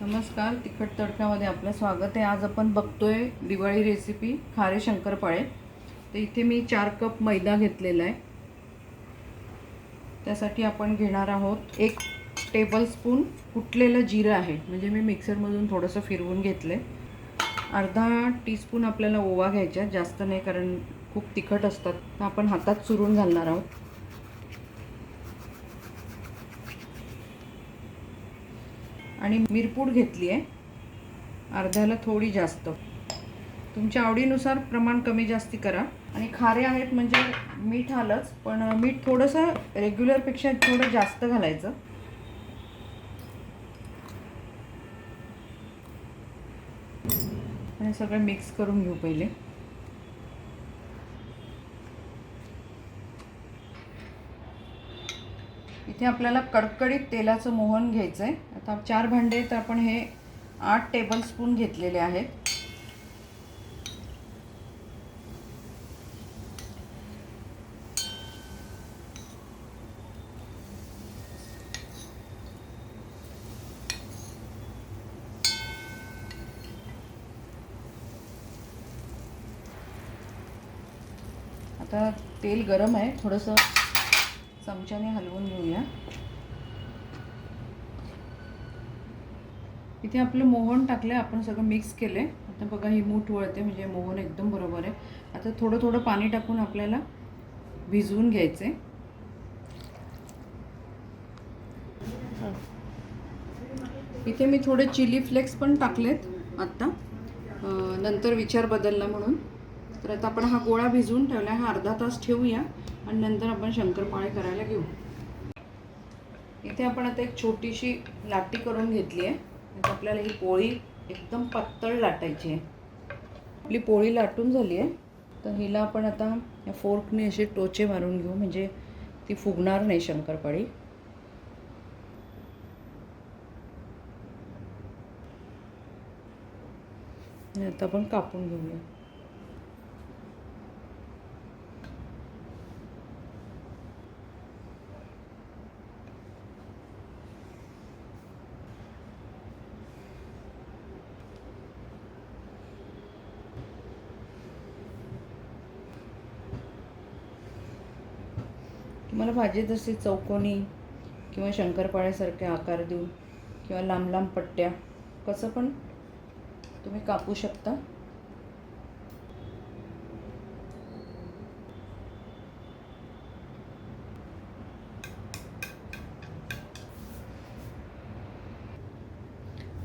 नमस्कार तिखट तडक्यामध्ये आपलं स्वागत आहे. आज आपण बघतोय दिवाळी रेसिपी खारे शंकरपाळे. तर इथे मी चार कप मैदा घेतलेला आहे. त्यासाठी आपण घेणार आहोत एक टेबलस्पून कुटलेलं जिरं आहे. म्हणजे मी मिक्सरमधून थोडंसं फिरवून घेतलं आहे अर्धा टीस्पून आपल्याला ओवा घ्यायचा जास्त नाही कारण खूप तिखट असतात. तर आपण हातात चुरून घालणार आहोत. आणि मिरपूड घेतली आहे. अर्ध्याला थोडी जास्त. तुमच्या आवडीनुसार प्रमाण कमी जास्ती करा. आणि खारे आहेत म्हणजे मीठ आलंच पण मीठ थोडंसं रेग्युलरपेक्षा थोडं जास्त घालायचं. आणि सगळं मिक्स करून घेऊ पहिले. इथे आपल्याला कडकडीत तेलाचं मोहन घ्यायचं आहे आता चार भांडे तर आपण हे आठ टेबलस्पून घेतलेले आहेत. आता तेल गरम आहे थोडंसं चमच्याने हलवून घेऊया. इथे आपलं मोहन टाकलं आहे आपण सगळं मिक्स केलं आहे आता बघा ही मूठ वळते म्हणजे मोहन एकदम बरोबर आहे. आता थोडं थोडं पाणी टाकून आपल्याला भिजवून घ्यायचं आहे इथे मी थोडे चिली फ्लेक्स पण टाकलेत आत्ता नंतर विचार बदलला म्हणून. तर आता आपण हा गोळा भिजवून ठेवला हा अर्धा तास ठेवूया आणि नंतर आपण शंकरपाळे करायला घेऊ. इथे आपण आता एक छोटीशी लाटी करून घेतली आहे. आता आपल्याला ही पोळी एकदम पातळ लाटायची आहे. आपली पोळी लाटून झाली आहे. तर हिला आपण आता या फोर्कने असे टोचे मारून घेऊ म्हणजे ती फुगणार नाही शंकरपाळी. आता आपण कापून घेऊया. भाजी जसे चौकोनी किंवा शंकरपाळ्यासारखे आकार देऊन किंवा लांब लांब पट्ट्या कसं पण तुम्ही कापू शकता.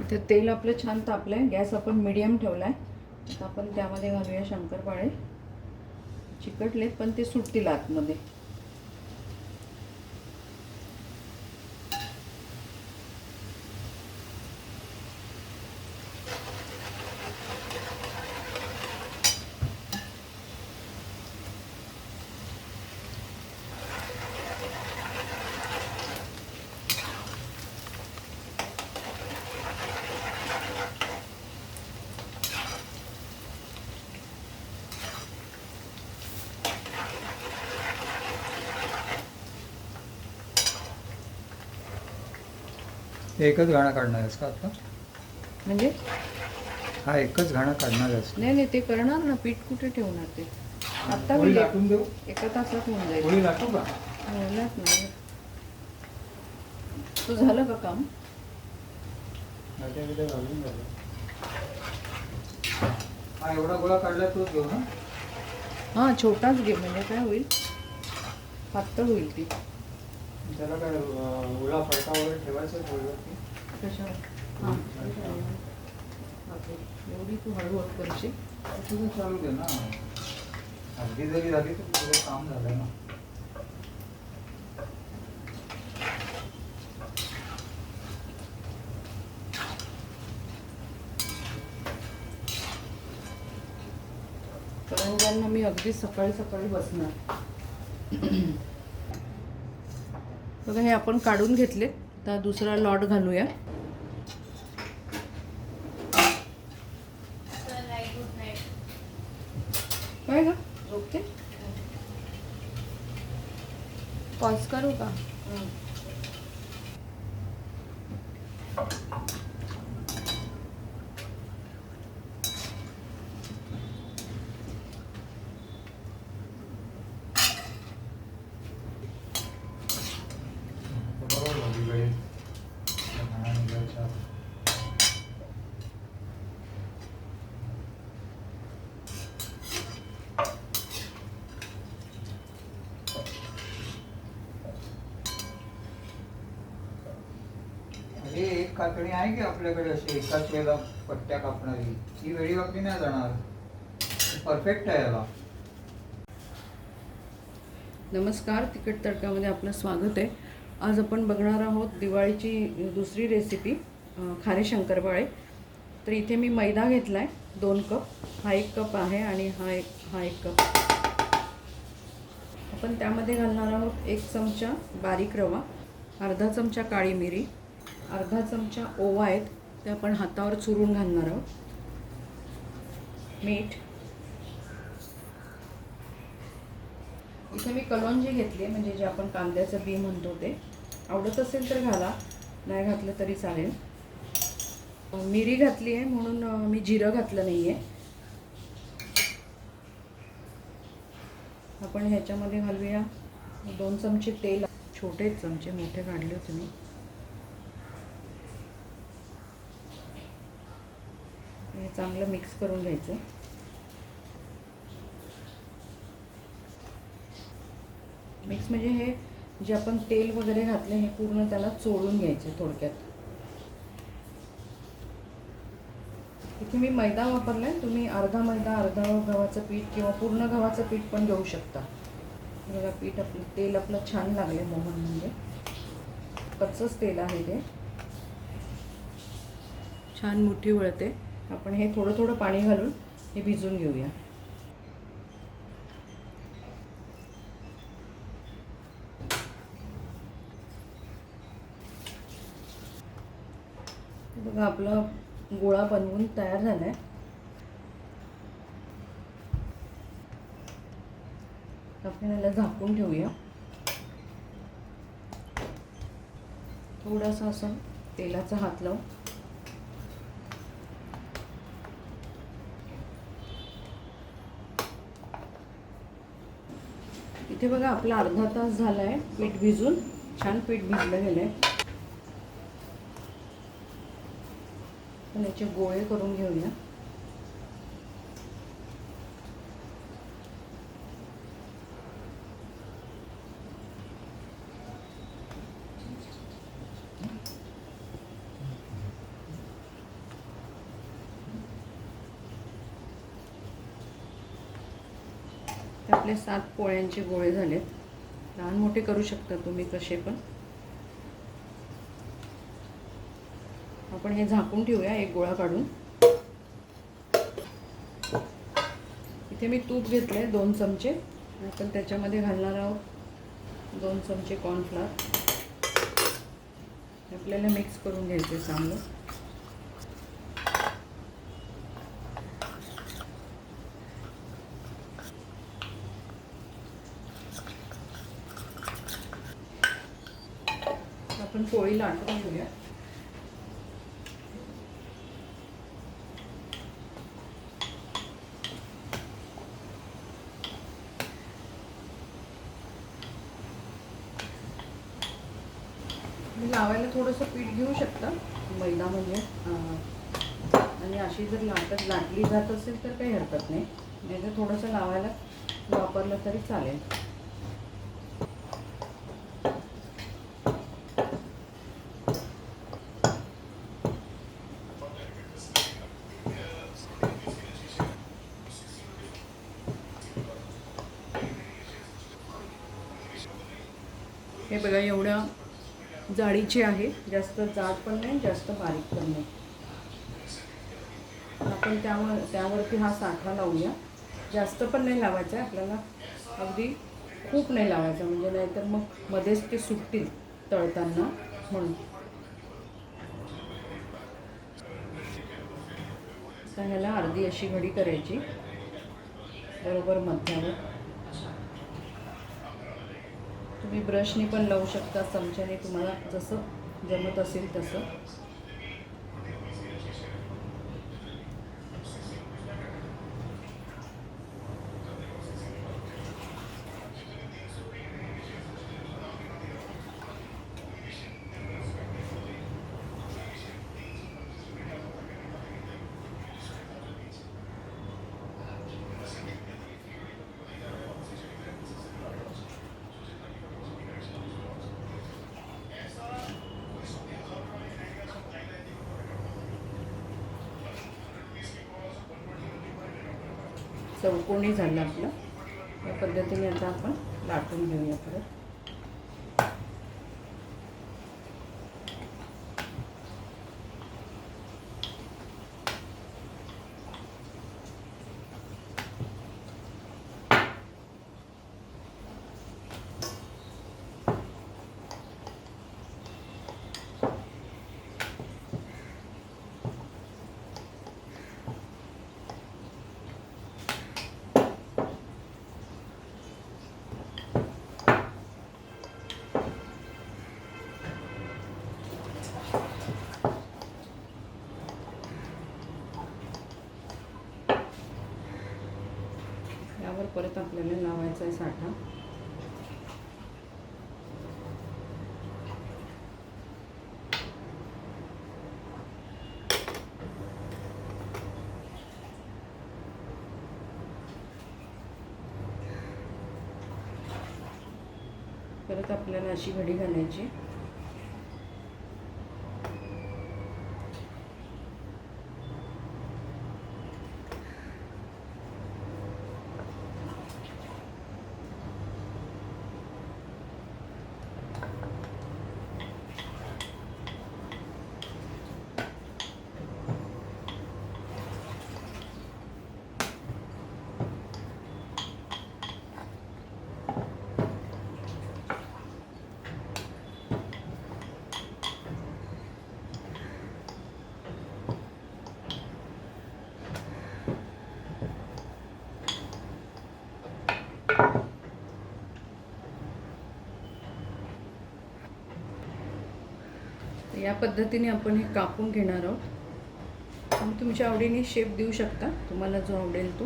इथे तेल आपलं छान तापलं आहे गॅस आपण मिडियम ठेवला आहे आता आपण त्यामध्ये घालूया शंकरपाळे. चिकटलेत पण ते सुटतील आतमध्ये. एकच गाणं काढणार आहेस का आता? म्हणजे? हा एकच गाणं काढणार आहेस. नाही नाही ते करणार ना पीठ कुठे ठेवणार ते? आता पोळी मी लाटून देऊ? एका तासात होऊन जाईल. पोळी लाटू का? होणार नाही तू झालं का काम? घालून झालं हा एवढा गोळा काढला तोच घेऊ ना. हां छोटाच घे म्हणजे काय होईल? पातळ होईल ती. त्याला काय अं, ओला फडका वगैरे ठेवायचा हां एवढी तू हळूहळू करशील. तुझं चालू दे ना. अगदी जरी झाली तर तुझं काम झालं ना. मी अगदी सकाळी सकाळी बसणार. बघा हे आपण काढून घेतले आता दुसरा लॉट घालूया काय ग झोपते पॉज करू का कातणी आहे की आपल्याकडे अशी एकाच वेळेला पट्ट्या कापणारी? ही वेळी वाकडी नाही जाणार. परफेक्ट आहे याला. नमस्कार तिखट तडकामध्ये आपलं स्वागत आहे. आज आपण बघणार आहोत दिवाळीची दुसरी रेसिपी खारे शंकरपाळे. तर इथे मी मैदा घेतला आहे दोन कप. हा एक कप आहे आणि हा एक हा एक कप. आपण त्यामध्ये घालणार आहोत एक चमचा बारीक रवा अर्धा चमचा काळी मिरी अर्धा चमचा ओवा आहेत ते आपण हातावर चुरून घालणार आहोत. मीठ. इथे मी कलोंजी घेतली आहे म्हणजे जे आपण कांद्याचं बी म्हणतो ते आवडत असेल तर घाला नाही घातलं तरी चालेल. मिरी घातली आहे म्हणून मी जिरं घातलं नाही आहे आपण ह्याच्यामध्ये घालूया. दोन चमचे तेल छोटे चमचे मोठे काढले होते मी. हे चांगलं मिक्स करून घ्यायचं. मिक्स म्हणजे हे जे आपण तेल वगैरे घातले हे पूर्ण त्याला चोळून घ्यायचे थोडक्यात. इथे मी मैदा वापरलाय तुम्ही अर्धा मैदा अर्धा गव्हाचं पीठ किंवा पूर्ण गव्हाचं पीठ पण घेऊ शकता. बघा पीठ आपलं तेल आपलं छान लागले मोहन म्हणजे. कच्चंच तेल आहे ते. छान मोठी वळते. आपण हे थोडं थोडं पाणी घालून हे भिजून घेऊया. बघा आपला गोळा बनवून तयार झाला आहे आपण याला झाकून ठेवूया. थोडासा असं तेलाचा हात लावून. इथे बघा आपला अर्धा तास झाला आहे पीठ भिजून. छान पीठ भिजलं गेलं आहे पण याचे गोळे करून घेऊया. ते सात पोळ्यांचे गोळे झालेत. लहान मोठे करू शकता तुम्ही कसे पण. आपण हे झाकून ठेवूया एक गोळा काढून. इथे मी तूप घेतलं आहे दोन चमचे. आपण त्याच्यामध्ये घालणार आहोत दोन चमचे कॉर्नफ्लॉर आपल्याला मिक्स करून घ्यायचे चांगलं. आपण पोळी घेऊया तुम्ही लावायला थोडंसं पीठ घेऊ शकता मैदा म्हणजे आणि अशी जर लाटत लाटली जात असेल तर काही हरकत नाही नाही तर थोडंसं लावायला वापरलं तरी चालेल हे बघा एवढ्या जाडीची आहे. जास्त जाड पण नाही जास्त बारीक पण नाही. आपण त्यावर त्यावरती हा साठा लावूया. जास्त पण नाही लावायचा आहे आपल्याला अगदी खूप नाही लावायचा. म्हणजे नाहीतर मग मध्येच ते सुटतील तळताना म्हणून. ह्याला अर्धी अशी घडी करायची. बरोबर मध्यावर. तुम्ही ब्रशने पण लावू शकता चमच्याने तुम्हाला जसं जमत असेल तसं. चौकोनी झालं आपलं. या पद्धतीने आता आपण लाटून घेऊया परत. परत आपल्याला लावायचा आहे साठा. परत आपल्याला अशी घडी घालायची. या पद्धतीने आपण हे कापून घेणार आहोत. तुम्ही तुमच्या आवडीने शेप देऊ शकता. तुम्हाला जो आवडेल तो.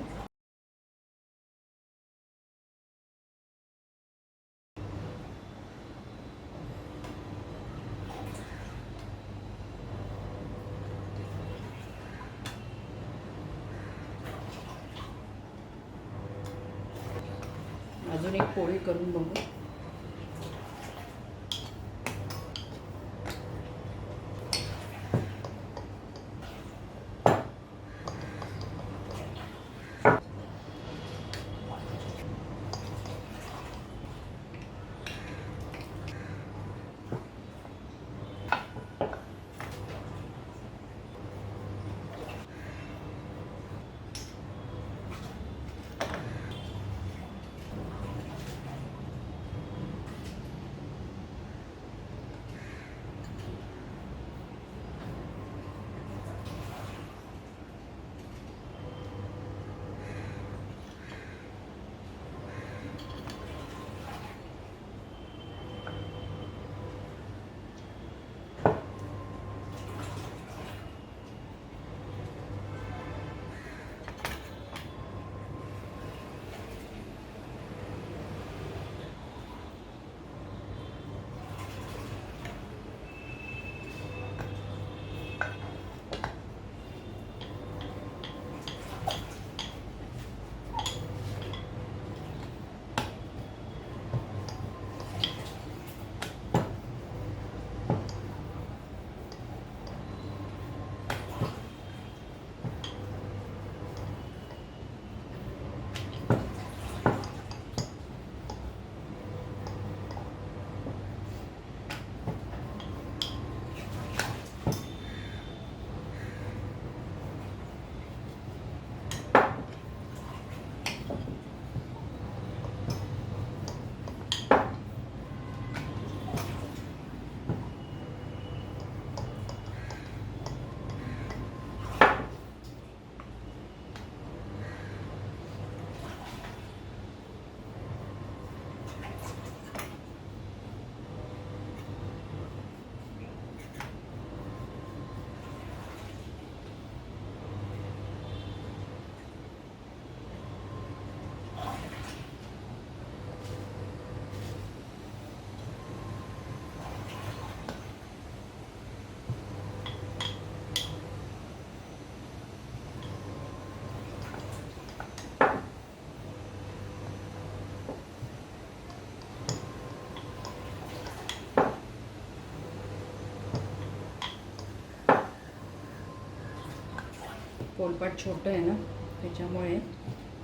पोलपाट छोटं आहे ना त्याच्यामुळे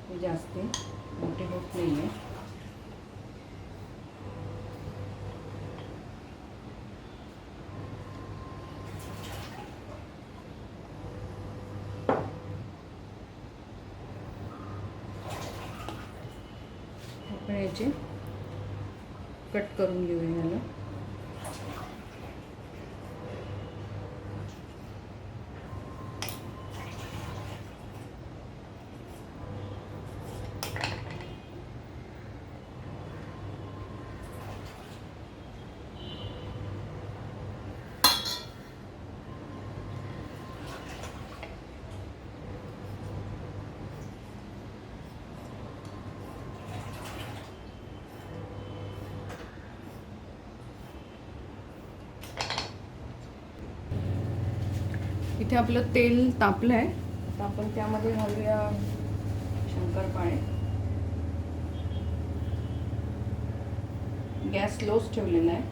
हे जास्त मोठे होत नाही आहे आपण याचे कट करून घेऊया याला इथे आपलं तेल तापलं आहे आता आपण त्यामध्ये घालूया शंकरपाळे. गॅस लोच ठेवलेला आहे.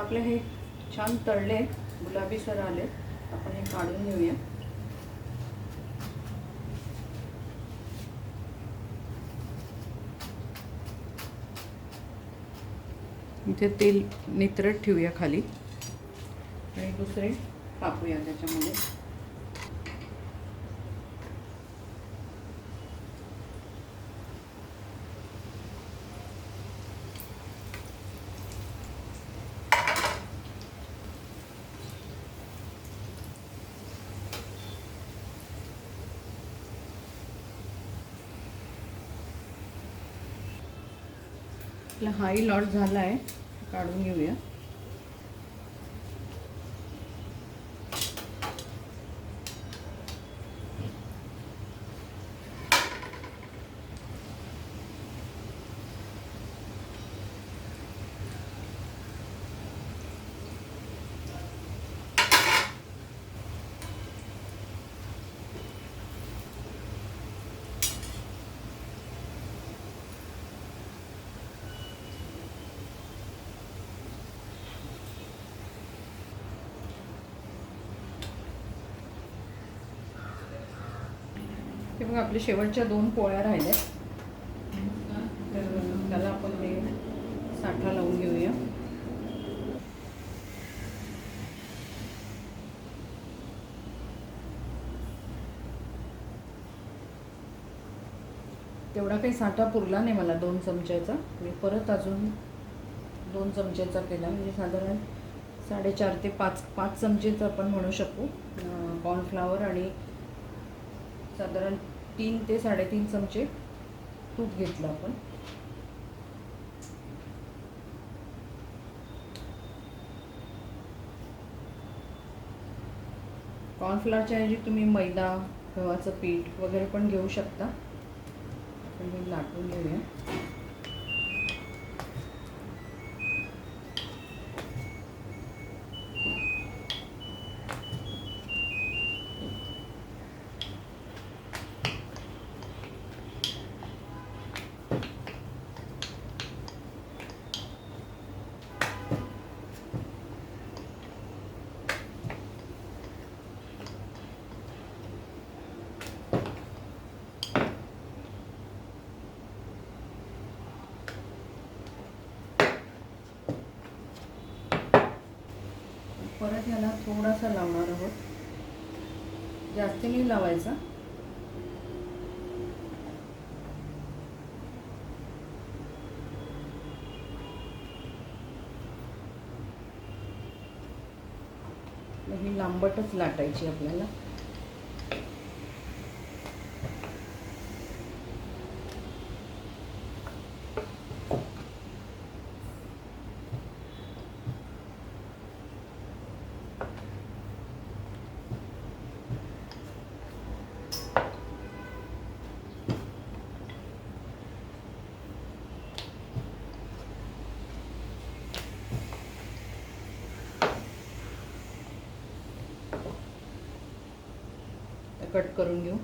आता आपले हे छान तळले गुलाबी सर आले. आपण हे काढून घेऊया. इथे तेल नित्रत ठेवूया खाली. आणि दुसरे टाकूया त्याच्यामध्ये. आपला हाही लॉट झाला आहे काढून घेऊया. बघा आपल्या शेवटच्या दोन पोळ्या राहिल्या. तर त्याला आपण हे साठा लावून घेऊया. तेवढा काही साठा पुरला नाही मला दोन चमच्याचा. मी परत अजून दोन चमच्याचा केला. म्हणजे साधारण साडेचार ते पाच पाच चमचेचं आपण म्हणू शकू. कॉर्नफ्लावर आणि साधारण तीन ते साडेतीन चमचे तूप घेतलं आपण. कॉर्नफ्लॉरच्या ऐवजी तुम्ही मैदा गव्हाचं पीठ वगैरे पण घेऊ शकता. आपण हे लाटून घेऊया. परत याला थोडासा लावणार आहोत. जास्त नाही लावायचा. ही लांबटच लाटायची आपल्याला. कट करून घेऊ.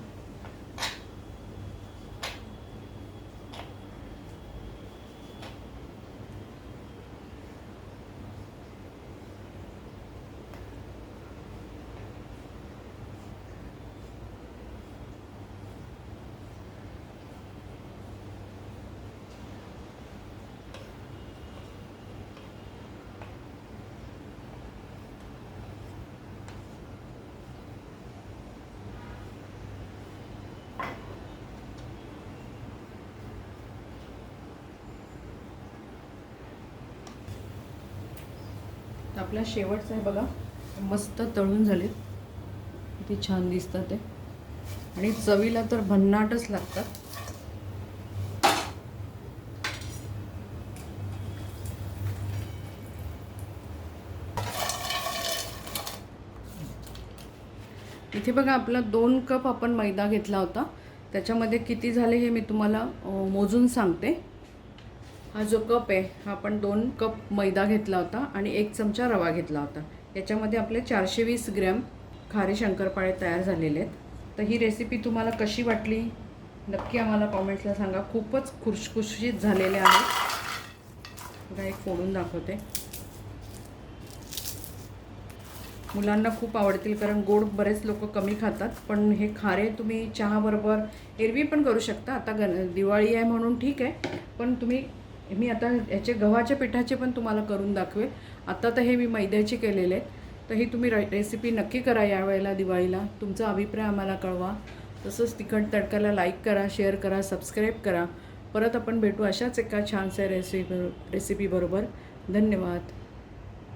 आपला शेवटचा आहे बघा. मस्त तळून झालेत. किती छान दिसतात ते. आणि चवीला तर भन्नाटच लागतात. इथे बघा आपला दोन कप आपण मैदा घेतला होता. त्याच्यामध्ये किती झाले हे मी तुम्हाला मोजून सांगते. हा जो कप आहे हा आपण दोन कप मैदा घेतला होता आणि एक चमचा रवा घेतला होता. याच्यामध्ये आपले चारशे वीस ग्रॅम खारे शंकरपाळे तयार झालेले आहेत. तर ही रेसिपी तुम्हाला कशी वाटली? नक्की आम्हाला कॉमेंट्सला सांगा. खूपच खुशखुशीत झालेले आहेत बघा एक फोडून दाखवते. मुलांना खूप आवडतील कारण गोड बरेच लोक कमी खातात. पण हे खारे तुम्ही चहाबरोबर एरवी पण करू शकता. आता गण दिवाळी आहे म्हणून ठीक आहे. पण तुम्ही मी आता याचे गव्हाच्या पिठाचे पण तुम्हाला करून दाखवेल आता तर हे मी मैद्याचे केलेले आहेत. तर ही तुम्ही रे रेसिपी नक्की करा यावेळेला दिवाळीला. तुमचा अभिप्राय आम्हाला कळवा. तसंच तिखट तडकाला लाईक करा शेअर करा सबस्क्राईब करा. परत आपण भेटू अशाच एका छानशा रेसिपी रेसिपीबरोबर धन्यवाद.